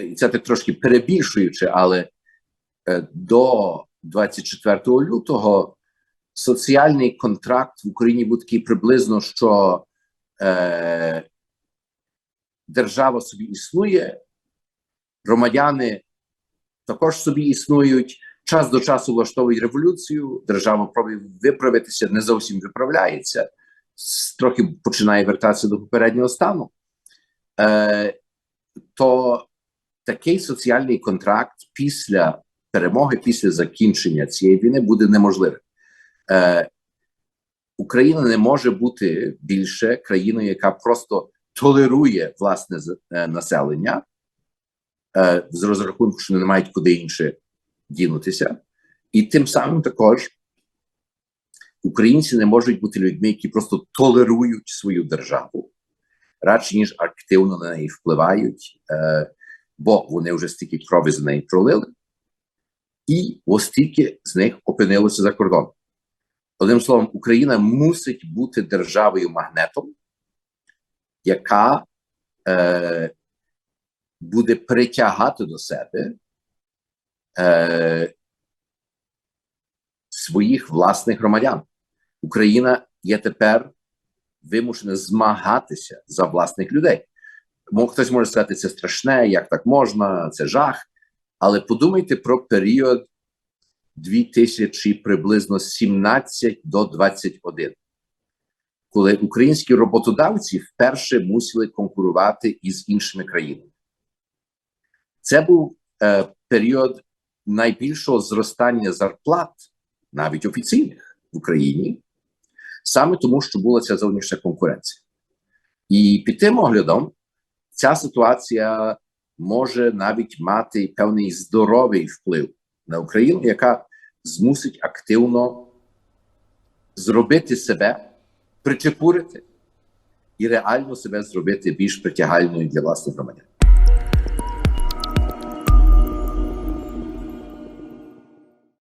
і це так трошки перебільшуючи, але е, до 24 лютого соціальний контракт в Україні був такий приблизно, що е, держава собі існує, громадяни також собі існують. Час до часу влаштовують революцію, держава пробує виправитися, не зовсім виправляється, трохи починає вертатися до попереднього стану. Е, то такий соціальний контракт після перемоги, після закінчення цієї війни буде неможливим. Е, Україна не може бути більше країною, яка просто толерує власне е, населення е, з розрахунку, що не мають куди інше дінутися, і тим самим також українці не можуть бути людьми, які просто толерують свою державу, радше ніж активно на неї впливають, е, бо вони вже стільки крові за неї пролили, і остільки з них опинилося за кордоном. Одним словом, Україна мусить бути державою магнетом, яка е, буде притягати до себе е, своїх власних громадян. Україна є тепер вимушена змагатися за власних людей. Хтось може сказати, це страшне, як так можна, це жах. Але подумайте про період 2000 приблизно 17 до 21, коли українські роботодавці вперше мусили конкурувати із іншими країнами. Це був е, період найбільшого зростання зарплат, навіть офіційних в Україні, саме тому, що була ця зовнішня конкуренція. І під тим оглядом ця ситуація може навіть мати певний здоровий вплив на Україну, яка змусить активно зробити себе, причепурити і реально себе зробити більш притягальною для власних громадян.